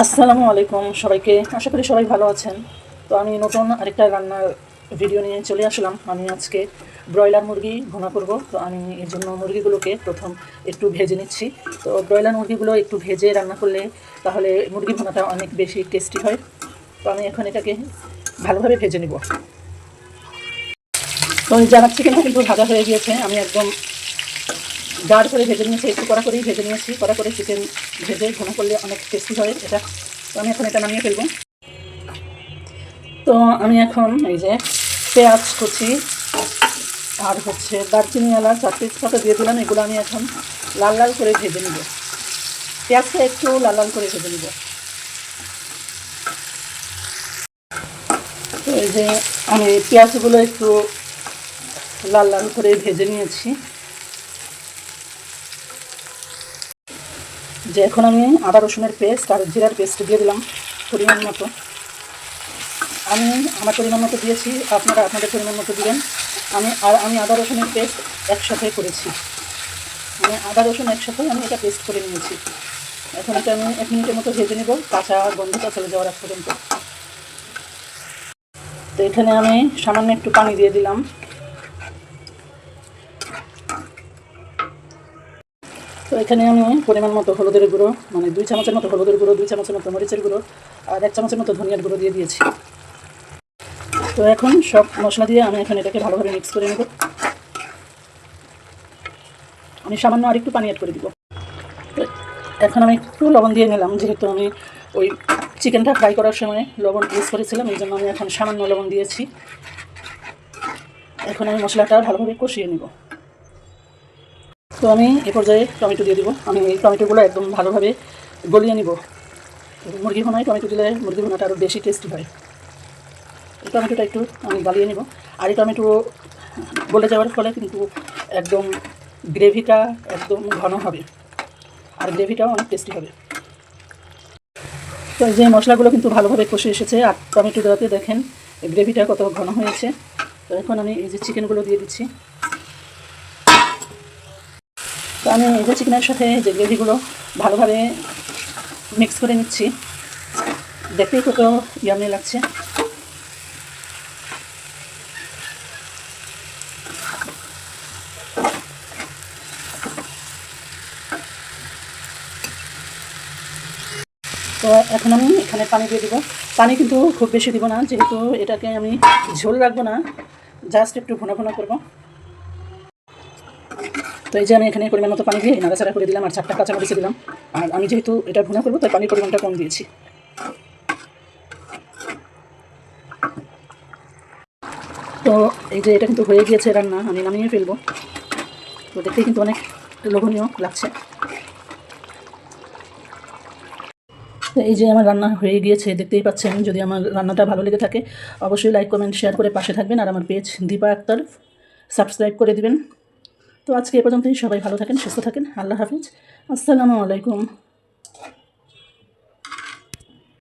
আসসালামু আলাইকুম সবাইকে। আশা করি সবাই ভালো আছেন। তো আমি নতুন আরেকটা রান্নার ভিডিও নিয়ে চলে আসলাম। আমি আজকে ব্রয়লার মুরগি ভুনা করব। তো আমি এর জন্য মুরগিগুলোকে প্রথম একটু ভেজে নিচ্ছি। তো ব্রয়লার মুরগিগুলো একটু ভেজে রান্না করলে তাহলে মুরগি ভুনাটা অনেক বেশি টেস্টি হয়। তো আমি এখন এটাকে ভালোভাবে ভেজে নিব। তো জানার চিকেনটা কিন্তু ভাজা হয়ে গিয়েছে। আমি একদম গাঢ় করে ভেজে নিয়েছি, একটু কড়া করেই ভেজে নিয়েছি। কড়া করে চিকেন ভেজে ঘন করলে অনেক টেস্টি হয় এটা। তো আমি এখন এটা নামিয়ে ফেলব। তো আমি এখন এই যে পেঁয়াজ কুচি আর হচ্ছে দারচিনি এলাচ চার তেজপাতা দিয়ে দিলাম। এগুলো আমি এখন লাল লাল করে ভেজে নিব। পেঁয়াজটা একটু লাল লাল করে ভেজে নিব। তো এই যে আমি পেঁয়াজগুলো একটু লাল লাল করে ভেজে নিয়েছি। যে এখন আমি আদা রসুনের পেস্ট আর জিরার পেস্ট দিয়ে দিলাম পরিমাণ মতো। আমি আমার পরিমাণ মতো দিয়েছি, আপনারা আপনাদের পরিমাণ মতো দিবেন। আমি আর আমি আদা রসুনের পেস্ট একসাথে করেছি। মানে আদা রসুন একসাথে আমি এটা পেস্ট করে নিয়েছি। এখন এটা আমি এক মিনিটের মতো ভেজে নেব, কাঁচা গন্ধটা চলে যাওয়ার আগ পর্যন্ত। তো এখানে আমি সামান্য একটু পানি দিয়ে দিলাম। তো এখানে আমি পরিমাণ মতো হলুদের গুঁড়ো মানে দুই চামচের মতো হলুদের গুঁড়ো, দুই চামচের মতো মরিচের গুঁড়ো আর এক চামচের মতো ধনিয়ার গুঁড়ো দিয়ে দিয়েছি। তো এখন সব মশলা দিয়ে আমি এখন এটাকে ভালোভাবে মিক্স করে নেব। আমি সামান্য আর একটু পানি অ্যাড করে দিব। এখন আমি একটু লবণ দিয়ে নিলাম, যেহেতু আমি ওই চিকেনটা ফ্রাই করার সময় লবণ ইউজ করেছিলাম, এই জন্য আমি এখন সামান্য লবণ দিয়েছি। এখন আমি মশলাটা ভালোভাবে কষিয়ে নেব। তো আমি এ পর্যায়ে টমেটো দিয়ে দিব। আমি এই টমেটোগুলো একদম ভালোভাবে গলিয়ে নিব। মুরগি ভোনায় টমেটো দিলে মুরগি ভোনাটা আরও বেশি টেস্টি হয়। এই টমেটোটা একটু আমি গালিয়ে নিব। আর এই টমেটো গলে যাওয়ার ফলে কিন্তু একদম গ্রেভিটা একদম ঘন হবে। আর গ্রেভিটাও অনেক টেস্টি হবে। তো যে মশলাগুলো কিন্তু ভালোভাবে কষে এসেছে। আর টমেটো দেওয়াতে দেখেন, গ্রেভিটা কত ঘন হয়েছে। তো এখন আমি এই যে চিকেনগুলো দিয়ে দিচ্ছি। তো আমি এই যে চিকেনের সাথে যে গ্রেভিগুলো ভালোভাবে মিক্স করে নিচ্ছি, দেখতেই কত ইয়ামি লাগছে। তো এখন আমি এখানে পানি দিয়ে দিব। পানি কিন্তু খুব বেশি দিব না, যেহেতু এটাকে আমি ঝোল রাখব না, জাস্ট একটু ঘন ঘন করব। তো এই যে আমি এখানে পরিমাণ মতো পানি দিয়ে নাড়াচাড়া করে দিলাম আর চারটা কাঁচামরিচে দিলাম। আর আমি যেহেতু এটা ভুনা করব, তাই পানির পরিমাণটা কম দিয়েছি। তো এই যে এটা কিন্তু হয়ে গিয়েছে রান্না, আমি নামিয়ে ফেলব। তো দেখতে কিন্তু অনেক লোভনীয় লাগছে। তো এই যে আমার রান্না হয়ে গিয়েছে, দেখতেই পাচ্ছেন, যদি আমার রান্নাটা ভালো লেগে থাকে, অবশ্যই লাইক, কমেন্ট, শেয়ার করে পাশে থাকবেন। আর আমার পেজ দীপা আক্তার, সাবস্ক্রাইব করে দিবেন। তো আজকে এ পর্যন্তই। সবাই ভালো থাকেন সুস্থ থাকেন। আল্লাহ হাফিজ। আসসালামু আলাইকুম।